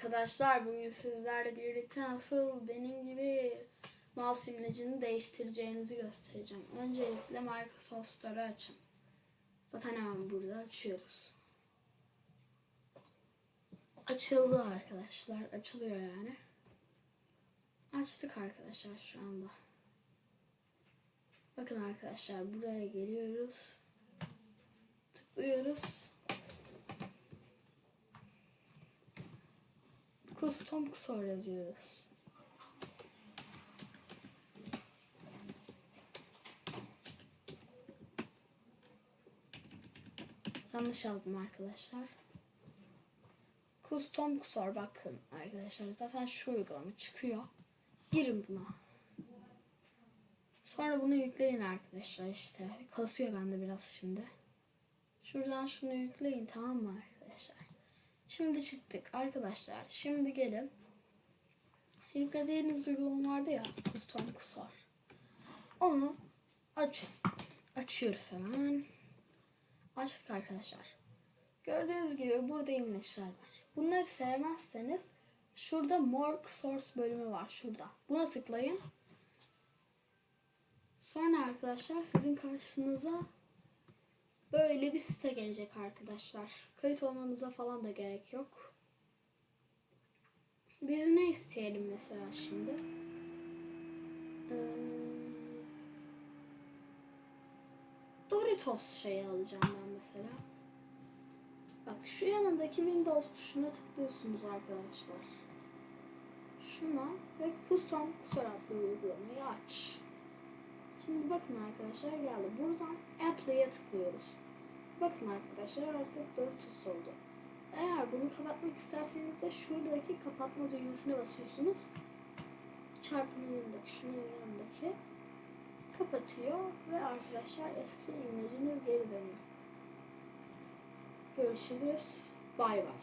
arkadaşlar bugün sizlerle birlikte nasıl benim gibi mouse imlecini değiştireceğinizi göstereceğim. Öncelikle Microsoft Store'u açın. Zaten hemen burada açıyoruz. Açıldı arkadaşlar. Açılıyor yani. Açtık arkadaşlar şu anda. Bakın arkadaşlar buraya geliyoruz. Tıklıyoruz. Custom Kusor yazıyoruz. Yanlış yazdım arkadaşlar. Custom Kusor bakın arkadaşlar. Zaten şu uygulama çıkıyor. Girin buna. Sonra bunu yükleyin arkadaşlar işte. Kasıyor bende biraz şimdi. Şuradan şunu yükleyin tamam mı arkadaşlar? Şimdi çıktık arkadaşlar. Şimdi gelin. Yüklediğiniz uygulama vardı ya. Custom Kusor. Onu aç. Açıyoruz hemen. Açtık arkadaşlar. Gördüğünüz gibi burada imleçler var. Bunları sevmezseniz şurada More Source bölümü var. Şurada. Buna tıklayın. Sonra arkadaşlar sizin karşınıza böyle bir site gelecek arkadaşlar. Kayıt olmanıza falan da gerek yok. Biz ne isteyelim mesela şimdi? Ee, Doritos şeyi alacağım ben mesela. Bak şu yanındaki Windows tuşuna tıklıyorsunuz arkadaşlar. Şuna ve Custom adlı uygulamayı aç. Şimdi bakın arkadaşlar geldi. Buradan Apple'ya tıklıyoruz. Bakın arkadaşlar artık Doritos oldu. Eğer bunu kapatmak isterseniz de şuradaki kapatma düğmesine basıyorsunuz. Çarpının yanındaki, şunun yanındaki kapatıyor ve arkadaşlar eski imleciniz geri dönüyor. Görüşürüz. Bay bay.